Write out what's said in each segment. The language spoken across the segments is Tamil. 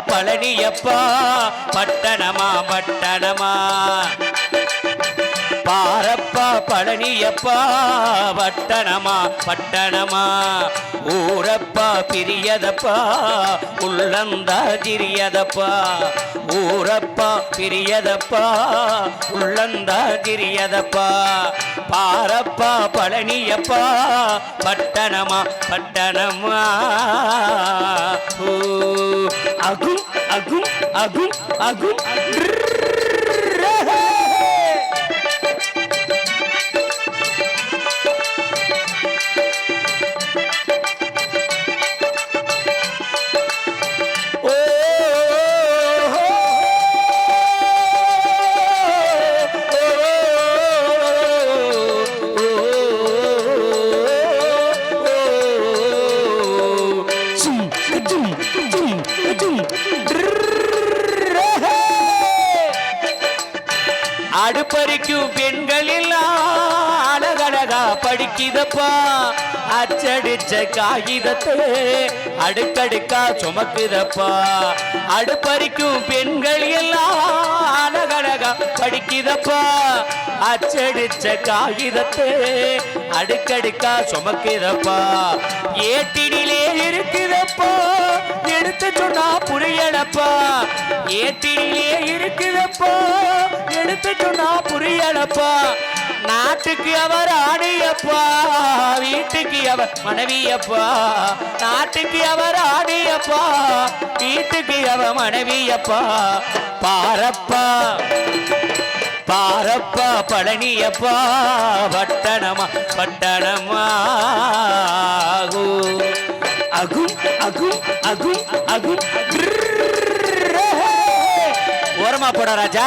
பழனியப்பா பட்டணமா பட்டணமா? பாரப்பா பழனியப்பா பட்டணமா பட்டணமா? ஊரப்பா பிரியதப்பா உள்ளந்தா திரியதப்பா? ஊரப்பா பிரியதப்பா உள்ளந்தா திரியதப்பா? பாரப்பா பழனியப்பா பட்டணமா பட்டணமா? ஊ, அகும் அகும் அகும் அகும் அடுப்பறிக்கும் பெண்களில் அழகழகா படிக்குதப்பா. அச்சடிச்ச காகிதத்தை அடுக்கடுக்கா சுமக்குதப்பா. அடுப்பறிக்கும் பெண்கள் எல்லாம் அழகழகா படிக்குதப்பா. அச்சடிச்ச காகிதத்தை அடுக்கடுக்கா சுமக்குதப்பா. ஏட்டினிலே இருக்குதப்பா. எடுத்து சொன்னா புரியலப்பா. ஏத்திலே இருக்குதப்பா. எடுத்து சொன்னா புரியலப்பா. நாட்டுக்கு அவர் ஆடியப்பா வீட்டுக்கு அவர் மனைவியப்பா. நாட்டுக்கு அவர் ஆடியப்பா வீட்டுக்கு அவர் மனைவியப்பா. பாரப்பா. பாரப்பா பழனியப்பா. பட்டணமா பட்டணமா அகும் அகும் அகும் அகும் ஓரமா போட ராஜா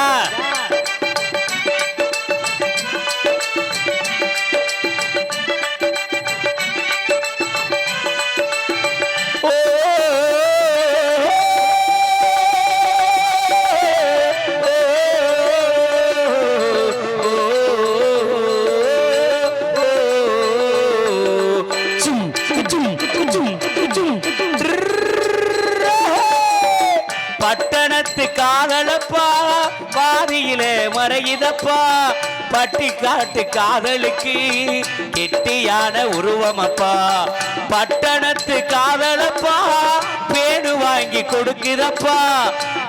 பாதியிலே மறையுதப்பா. பட்டி காட்டு காதலுக்கு கெட்டியான உருவமப்பா. பட்டணத்து காதலப்பா. பேடு வாங்கி கொடுக்குதப்பா.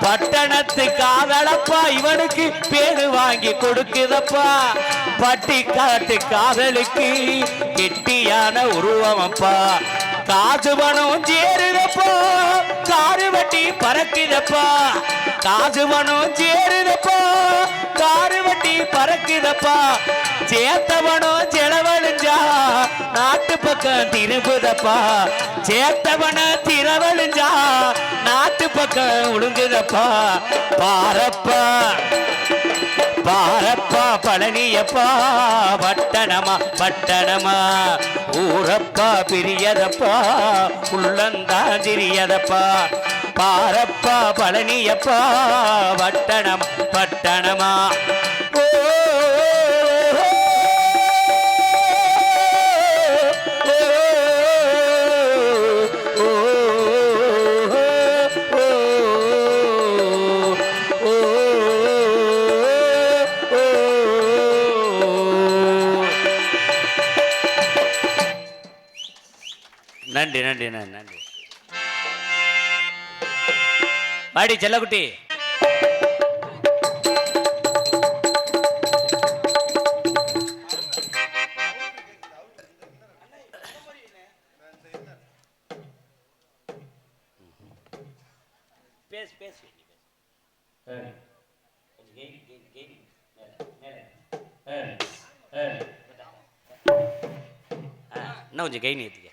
பட்டணத்து காதலப்பா. இவனுக்கு பேடு வாங்கி கொடுக்குதப்பா. பட்டி காட்டு காதலுக்கு கெட்டியான உருவமப்பா. காசு பணம் சேருதப்பா காரு வட்டி பறக்குதப்பா. காசு பணம் சேருதப்பா காரு வட்டி பறக்குதப்பா. சேத்தவனும் செலவழிஞ்சா நாட்டு பக்கம் திரும்புதப்பா. சேத்தவன திரவழிஞ்சா நாட்டு பக்கம் ஒழுங்குதப்பா பாரப்பா. பாரப்பா பழனியப்பா பட்டணமா பட்டணமா ஊரப்பா பிரியதப்பா உள்ளந்தா திரியதப்பா பாரப்பா பழனியப்பா பட்டணம் பட்டணமா. நன்றி நன்றி நன்றி நன்றி. வாடி செல்லக்குட்டி. பேசு பேசு. இன்னும் கொஞ்சம்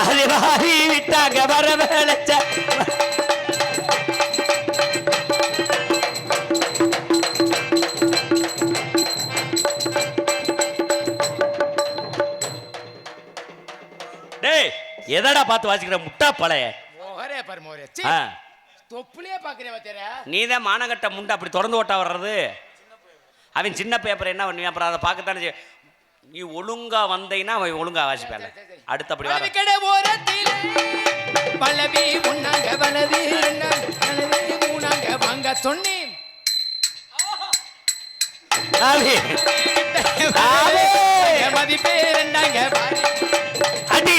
அது விட்டாங்க வர வேலைச்ச டேய் எதடா பார்த்து வாசிக்கிற முட்டா பழைய பாரு தொப்புலயே பாக்குறியா பாத்தியாரா நீ தான் மானகட்ட முண்டை அப்படி திறந்து ஓட்டா வர்றது அவன் சின்ன பேப்பர் என்ன பண்ணுவான் அப்புறம் அதை பார்க்கத்தானே செய்ய- நீ ஒழுங்கா வந்தீங்கன்னா அவன் ஒழுங்கா வாசிப்பாங்க அடுத்தபடி பழவி வர கடை ஓரத்திலே பல்லவி ரெண்டாங்க பல்லவி மூணாங்க வாங்க சொன்னேன். மதிப்பே ரெண்டாங்க. அடி.